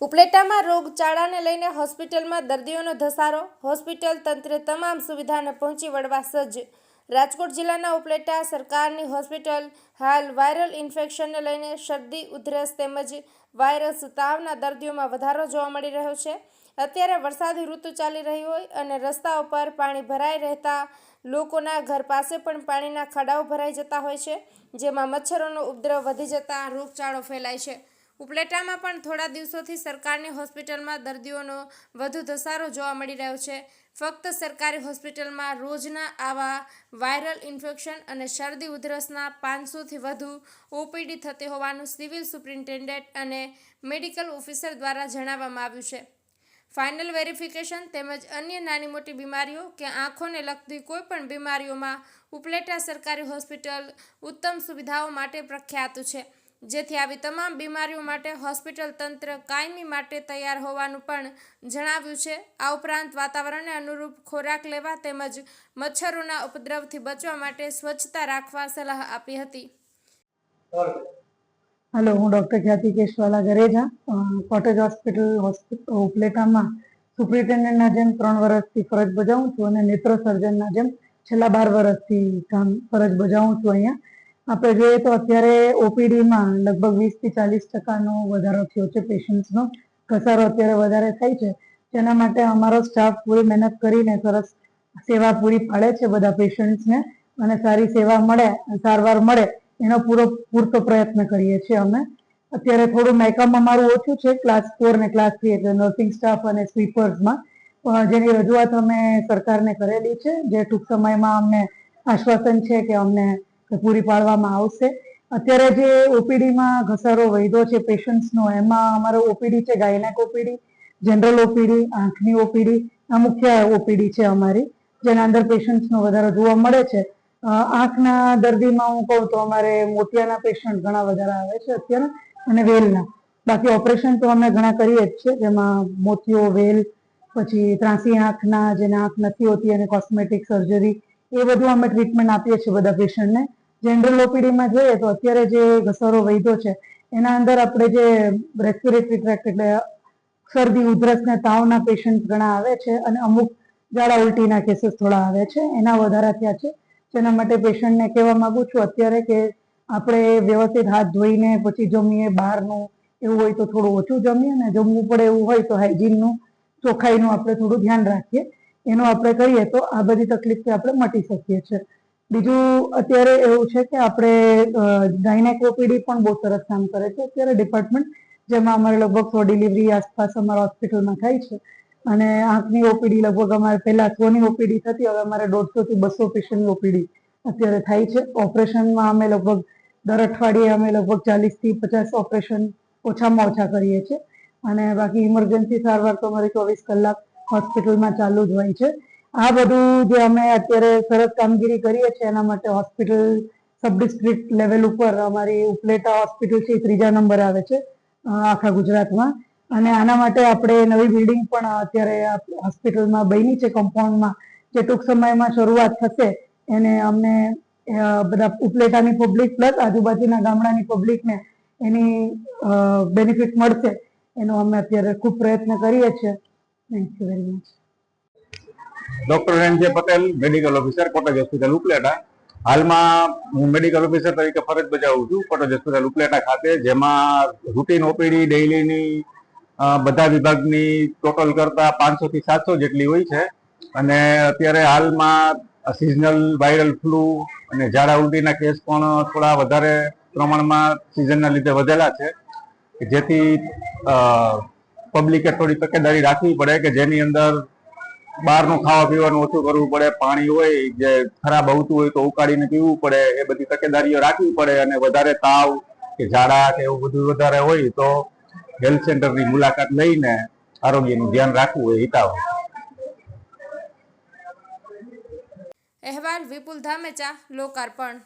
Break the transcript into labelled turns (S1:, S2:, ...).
S1: ઉપલેટામાં રોગચાળાને લઈને હોસ્પિટલમાં દર્દીઓનો ધસારો, હોસ્પિટલ તંત્રે તમામ સુવિધાને પહોંચી વળવા સજ્જ. રાજકોટ જિલ્લાના ઉપલેટા સરકારની હોસ્પિટલ હાલ વાયરલ ઇન્ફેક્શનને લઈને શરદી, ઉધરસ તેમજ વાયરસ તાવના દર્દીઓમાં વધારો જોવા મળી રહ્યો છે. અત્યારે વરસાદી ઋતુ ચાલી રહી હોય અને રસ્તાઓ પર પાણી ભરાઈ રહેતા લોકોના ઘર પાસે પણ પાણીના ખાડાઓ ભરાઈ જતા હોય છે, જેમાં મચ્છરોનો ઉપદ્રવ વધી જતા રોગચાળો ફેલાય છે. ઉપલેટામાં પણ થોડા દિવસોથી સરકારની હોસ્પિટલમાં દર્દીઓનો વધુ ધસારો જોવા મળી રહ્યો છે. ફક્ત સરકારી હોસ્પિટલમાં રોજના આવા વાયરલ ઇન્ફેક્શન અને શરદી ઉધરસના પાંચસોથી વધુ ઓપીડી થતી હોવાનું સિવિલ સુપ્રિન્ટેન્ડન્ટ અને મેડિકલ ઓફિસર દ્વારા જણાવવામાં આવ્યું છે. ફાઇનલ વેરિફિકેશન તેમજ અન્ય નાની મોટી બીમારીઓ કે આંખોને લગતી કોઈ પણ બીમારીઓમાં ઉપલેટા સરકારી હોસ્પિટલ ઉત્તમ સુવિધાઓ માટે પ્રખ્યાત છે. જેથી આવી તમામ બીમારીઓ માટે હોસ્પિટલ તંત્ર કાયમી માટે તૈયાર હોવાનું પણ જણાવ્યું છે. આ ઉપરાંત વાતાવરણને અનુરૂપ ખોરાક લેવા તેમજ મચ્છરોના ઉપદ્રવથી બચવા માટે સ્વચ્છતા રાખવા સલાહ આપી હતી.
S2: હલો, હું doctor Khyati Keshwala Gareja cottage hospital hospital ઉપલેટામાં સુપ્રિન્ટેન્ડન્ટના જેમ ત્રણ વર્ષથી ફરજ બજાવું છું અને નેત્ર સર્જનના જેમ છેલ્લા બાર વર્ષથી કામ ફરજ બજાવું છું અહીંયા. આપણે જોઈએ તો અત્યારે ઓપીડીમાં લગભગ વીસથી ચાલીસ ટકાનો વધારો થયો છે પેશન્ટ્સનો. ઘસારો અત્યારે વધારે થાય છે. જેના માટે અમારો સ્ટાફ પૂરી મહેનત કરીને સરસ સેવા પૂરી પાડે છે બધા પેશન્ટ્સને અને સારી સેવા મળે, સારવાર મળે એનો પૂરો, પૂરતો પ્રયત્ન કરીએ છીએ અમે. અત્યારે થોડું મેકઅપ અમારું ઓછું છે ક્લાસ ફોર ને ક્લાસ થ્રી એટલે નર્સિંગ સ્ટાફ અને સ્વીપર્સમાં જેની રજૂઆત અમે સરકારને કરેલી છે. જે ટૂંક સમયમાં અમને આશ્વાસન છે કે અમને પૂરી પાડવામાં આવશે. અત્યારે જે ઓપીડીમાં ઘસારો વૈધો છે પેશન્ટ્સનો એમાં અમારો ઓપીડી છે ગાયનેક ઓપીડી જનરલ ઓપીડી આંખની ઓપીડી આ મુખ્ય ઓપીડી છે અમારી, જેના અંદર પેશન્ટ્સનો વધારો જોવા મળે છે. આંખના દર્દીમાં હું કહું તો અમારે મોતિયાના પેશન્ટ ઘણા વધારે આવે છે અત્યારે, અને વેલના. બાકી ઓપરેશન તો અમે ઘણા કરીએ જ છે જેમાં મોતિયો વેલ, પછી ત્રાંસી આંખના, જેને આંખ નથી હોતી, અને કોસ્મેટિક સર્જરી એ બધું અમે ટ્રીટમેન્ટ આપીએ છીએ બધા પેશન્ટને જનરલ ઓપીડીમાં જોઈએ તો અત્યારે જે ઘસારો વૈધો છે, એના અંદર આપણે જે રેસ્પિરેટરી ટ્રેક એટલે શરદી, ઉધરસ ને તાવના પેશન્ટ ઘણા આવે છે અને અમુક ઝાડા ઉલટીના કેસીસ થોડા આવે છે. એના વધારા થયા છે. જેના માટે પેશન્ટને કહેવા માંગુ છું અત્યારે કે આપણે વ્યવસ્થિત હાથ ધોઈને પછી જમીએ બહારનું, એવું હોય તો થોડું ઓછું જમીએ ને જમવું પડે એવું હોય તો હાઇજીનનું ચોખ્ખાઈનું આપણે થોડું ધ્યાન રાખીએ. એનું આપણે કરીએ તો આ બધી તકલીફથી આપણે મટી શકીએ છીએ. બીજું અત્યારે એવું છે કે આપણે ગાયનેક ઓપીડી પણ બહુ સરસ કામ કરે છે. અત્યારે ડિપાર્ટમેન્ટ જેમાં અમારે લગભગ સો ડિલિવરી આસપાસ અમારા હોસ્પિટલમાં થાય છે. અને આંખની ઓપીડી લગભગ અમારે પહેલા સોની ઓપીડી થતી, હવે અમારે દોઢસો થી બસો પેશન્ટની ઓપીડી અત્યારે થાય છે. ઓપરેશનમાં અમે લગભગ દર અઠવાડિયે અમે લગભગ ચાલીસથી પચાસ ઓપરેશન ઓછામાં ઓછા કરીએ છીએ. અને બાકી ઇમરજન્સી સારવાર તો અમારી ચોવીસ કલાક હોસ્પિટલમાં ચાલુ જ હોય છે. આ બધું જે અમે અત્યારે સરસ કામગીરી કરીએ છીએ, એના માટે હોસ્પિટલ સબ ડિસ્ટ્રિક્ટ લેવલ ઉપર અમારી ઉપલેટા હોસ્પિટલ છે ત્રીજા નંબર આવે છે આખા ગુજરાતમાં. અને આના માટે આપણે નવી બિલ્ડિંગ પણ અત્યારે હોસ્પિટલમાં બની છે કમ્પાઉન્ડમાં જે ટૂંક સમયમાં શરૂઆત થશે, એને અમને બધા ઉપલેટાની પબ્લિક પ્લસ આજુબાજુના ગામડાની પબ્લિકને એની બેનિફિટ મળશે, એનો અમે અત્યારે ખૂબ પ્રયત્ન કરીએ છીએ. Thank you very much
S3: doctor N J Patel medical officer cottage hospital Upleta હાલમાં હું મેડિકલ ઓફિસર તરીકે ફરજ બજાવું છું કોટેજ હોસ્પિટલ ઉપલેટા ખાતે, જેમાં રૂટીન ઓપીડી ડેઇલીની બધા વિભાગની ટોટલ કરતા પાંચસો થી સાતસો જેટલી હોય છે. અને અત્યારે હાલમાં સિઝનલ વાયરલ ફ્લૂ અને ઝાડા ઉલટીના કેસ પણ થોડા વધારે પ્રમાણમાં સિઝનના લીધે વધેલા છે. જેથી પબ્લિકે થોડી તકેદારી રાખવી પડે કે જેની અંદર બહારનું ખાવા પીવાનું ઓછું કરવું પડે, પાણી હોય, જે ખરાબ આવતું હોય તો ઉકાળીને પીવું પડે, એ બધી તકેદારીઓ રાખવી પડે અને વધારે તાવ કે ઝાડા કે એવું બધું વધારે હોય તો હેલ્થ સેન્ટરની મુલાકાત લઈને આરોગ્યનું ધ્યાન રાખવું એ હિતાવ
S1: અહેવાલ વિપુલ ધામેચા, લોકાર્પણ.